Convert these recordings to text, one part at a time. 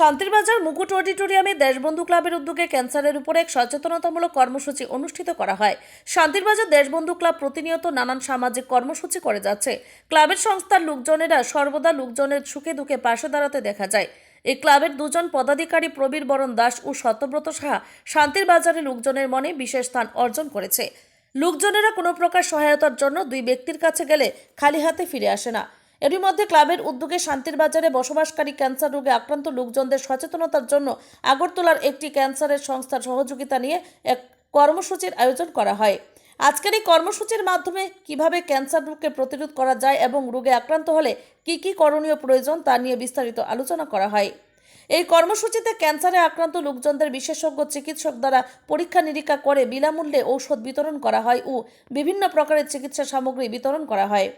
শান্তিরবাজার মুকুট অডিটোরিয়ামে দেশবন্ধু ক্লাবের উদ্যোগে ক্যান্সারের উপরে এক সচেতনতামূলক কর্মসূচি অনুষ্ঠিত করা হয়। শান্তিরবাজার দেশবন্ধু ক্লাব প্রতিনিয়ত নানান সামাজিক কর্মসূচি করে যাচ্ছে। ক্লাবের সংস্থার লোকজনেরা সর্বদা লোকজনের সুখে দুঃখে পাশে দাঁড়াতে দেখা যায়। এই ক্লাবের দুজন পদাধিকারী প্রবীর বরণ দাস ও সত্যব্রত সাহা শান্তির বাজারে লোকজনের মনে বিশেষ স্থান অর্জন করেছে। লোকজনেরা কোনো প্রকার সহায়তার জন্য দুই ব্যক্তির কাছে গেলে খালি হাতে ফিরে আসে না। এরই মধ্যে ক্লাবের উদ্যোগে শান্তির বাজারে বসবাসকারী ক্যান্সার রোগে আক্রান্ত লোকজনদের সচেতনতার জন্য আগরতলার একটি ক্যান্সারের সংস্থার সহযোগিতা নিয়ে এক কর্মসূচির আয়োজন করা হয়। আজকের এই কর্মসূচির মাধ্যমে কীভাবে ক্যান্সার রোগকে প্রতিরোধ করা যায় এবং রোগে আক্রান্ত হলে কি কি করণীয় প্রয়োজন তা নিয়ে বিস্তারিত আলোচনা করা হয়। এই কর্মসূচিতে ক্যান্সারে আক্রান্ত লোকজনদের বিশেষজ্ঞ চিকিৎসক দ্বারা পরীক্ষা নিরীক্ষা করে বিনামূল্যে ঔষধ বিতরণ করা হয় ও বিভিন্ন প্রকারের চিকিৎসা সামগ্রী বিতরণ করা হয়।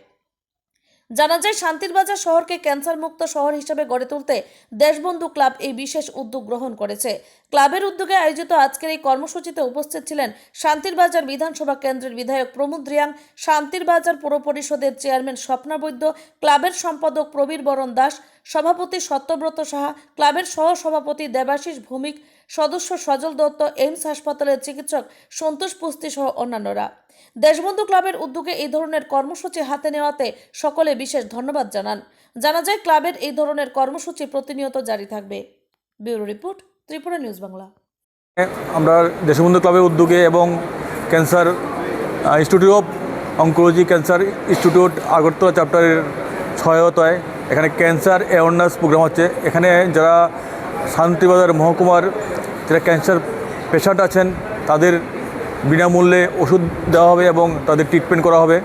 জানা যায়, শান্তির বাজার শহরকে ক্যান্সার মুক্ত শহর হিসেবে গড়ে তুলতে দেশবন্ধু ক্লাব এই বিশেষ উদ্যোগ গ্রহণ করেছে। ক্লাবের উদ্যোগে আয়োজিত আজকের এই কর্মসূচিতে উপস্থিত ছিলেন শান্তির বাজার বিধানসভা কেন্দ্রের বিধায়ক প্রমোদ রিয়াং শান্তিরবাজার পৌর পরিষদের চেয়ারম্যান স্বপ্না বৈদ্য, ক্লাবের সম্পাদক প্রবীর বরণ দাস সভাপতি সত্যব্রত সাহা, ক্লাবের সহ সভাপতি দেবাশিস ভৌমিক, সদস্য সজল দত্ত, এইমস হাসপাতালের চিকিৎসক সন্তোষ পুস্তি সহ অন্যান্যরা। দেশবন্ধু ক্লাবের উদ্যোগে এই ধরনের কর্মসূচি হাতে নেওয়াতে সকলে বিশেষ ধন্যবাদ জানান। জানা যায়, ক্লাবের এই ধরনের কর্মসূচি প্রতিনিয়ত জারি থাকবে। Bureau report, Tripura news Bangla. আমরা দেশবন্ধু ক্লাবের উদ্যোগে এবং cancer institute of oncology cancer institute Agartala চ্যাপ্টারের সহায়তায় এখানে ক্যান্সার অ্যাওয়ারনেস প্রোগ্রাম হচ্ছে। এখানে যারা শান্তিবাজার মহকুমার যারা ক্যান্সার পেশেন্ট আছেন, তাদের বিনামূল্যে ওষুধ দেওয়া হবে এবং তাদের ট্রিটমেন্ট করা হবে।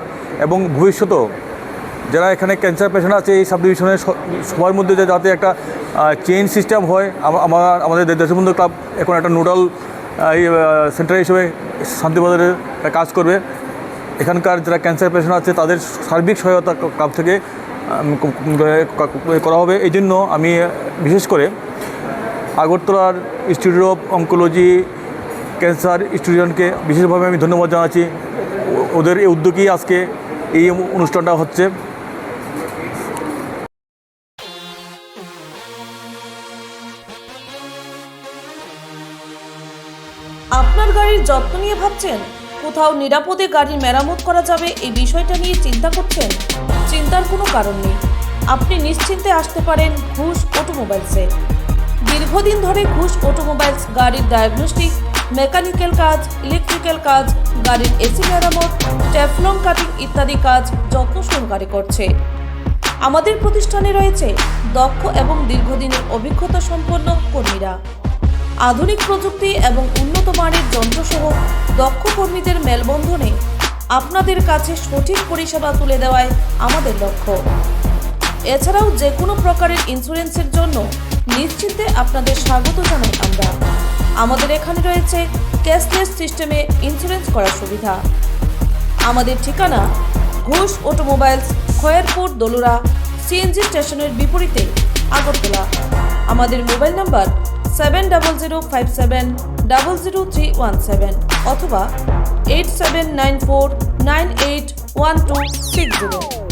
এবং ভবিষ্যতেও যারা এখানে ক্যান্সার পেশেন্ট আছে, এই সাব ডিভিশনের সবার মধ্যে যাতে একটা চেইন সিস্টেম হয় আমার আমাদের দেশবন্ধু ক্লাব এখন একটা নোডাল সেন্টার হিসেবে শান্তিবাজারে কাজ করবে। এখানকার যারা ক্যান্সার পেশেন্ট আছে, তাদের সার্বিক সহায়তা ক্লাব থেকে করা হবে। এই জন্য আমি বিশেষ করে আগরতলার ইনস্টিটিউট অফ অঙ্কোলজি ক্যান্সার স্টুডেন্টকে বিশেষভাবে আমি ধন্যবাদ জানাচ্ছি। ওদের এই উদ্যোগেই আজকে এই অনুষ্ঠানটা হচ্ছে। আপনার গাড়ির যত্ন নিয়ে ভাবছেন? কোথাও নিরাপদে গাড়ির মেরামত করা যাবে এই বিষয়টা নিয়ে চিন্তা করছেন? চিন্তার কোনো কারণ নেই। আপনি নিশ্চিন্তে আসতে পারেন ঘুষ অটোমোবাইলসে। দীর্ঘদিন ধরে ঘুষ অটোমোবাইলস গাড়ির ডায়াগনস্টিক, মেকানিক্যাল কাজ, ইলেকট্রিক্যাল কাজ, গাড়ির এসি মেরামত, ট্যাফলং, কাটিং ইত্যাদি কাজ যত্ন সহকারে করছে। আমাদের প্রতিষ্ঠানে রয়েছে দক্ষ এবং দীর্ঘদিনের অভিজ্ঞতা সম্পন্ন কর্মীরা। আধুনিক প্রযুক্তি এবং উন্নত মানের যন্ত্রসহ দক্ষ কর্মীদের মেলবন্ধনে আপনাদের কাছে সঠিক পরিষেবা তুলে দেওয়ায় আমাদের লক্ষ্য। এছাড়াও যে কোনো প্রকারের ইন্স্যুরেন্সের জন্য নিশ্চিন্তে আপনাদের স্বাগত জানাই আমরা। আমাদের এখানে রয়েছে ক্যাশলেস সিস্টেমে ইন্স্যুরেন্স করার সুবিধা। আমাদের ঠিকানা ঘোষ অটোমোবাইলস, খয়েরপুর, দলুরা, সিএনজি স্টেশনের বিপরীতে আগরতলা। আমাদের mobile number seven double zero five seven double zero three one seven অথবা eight seven nine four nine eight one two six zero